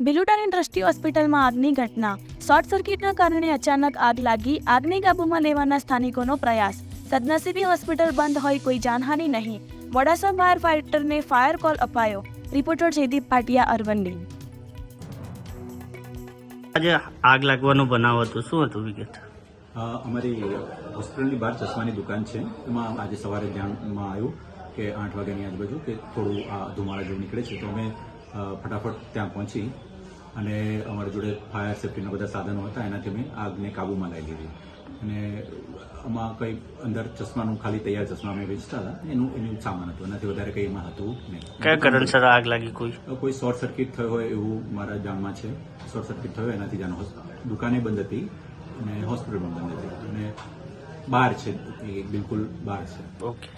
ભીલુડાની દ્રષ્ટિ હોસ્પિટલમાં આગની ઘટના. શોર્ટ સર્કિટના કારણે અચાનક આગ લાગી આગને કાબૂમાં લેવાના સ્થાનિકોનો પ્રયાસ. સદનસીબી હોસ્પિટલ બંધ હોય કોઈ જાનહાની નહીં. મોડાસા ફાયર ફાઇટરને ફાયર કોલ અપાયો. રિપોર્ટર જયદીપ પાટિયા અરવંડી આજે આગ લાગવાનો બનાવ હતો. શું હતું વિગત? અમારી હોસ્પિટલની બહાર ચશ્માની દુકાન છે. એમાં આજે સવારે ધ્યાનમાં આવ્યું કે આઠ વાગ્યાની આજુબાજુ કે થોડું આ ધુમાડા જેવું નીકળે છે. તો અમે ફટાફટ ત્યાં પહોંચી અને અમારી જોડે ફાયર સેફ્ટીના બધા સાધનો હતા એનાથી અમે આગને કાબૂમાં લઈ લીધી. અને આમાં કંઈ અંદર ચશ્માનું ખાલી તૈયાર ચશ્મા અમે વેચતા હતા એનું એનું સામાન હતું એનાથી વધારે કંઈ એમાં હતું નહીં. કયા કારણસર આગ લાગી કોઈ? કોઈ શોર્ટ સર્કિટ થયો હોય એવું મારા જાણમાં છે. શોર્ટ સર્કિટ થયો એનાથી જાણ દુકાને બંધ હતી અને હોસ્પિટલ પણ બંધ હતી. અને બહાર છે એ બિલકુલ બહાર છે. ઓકે.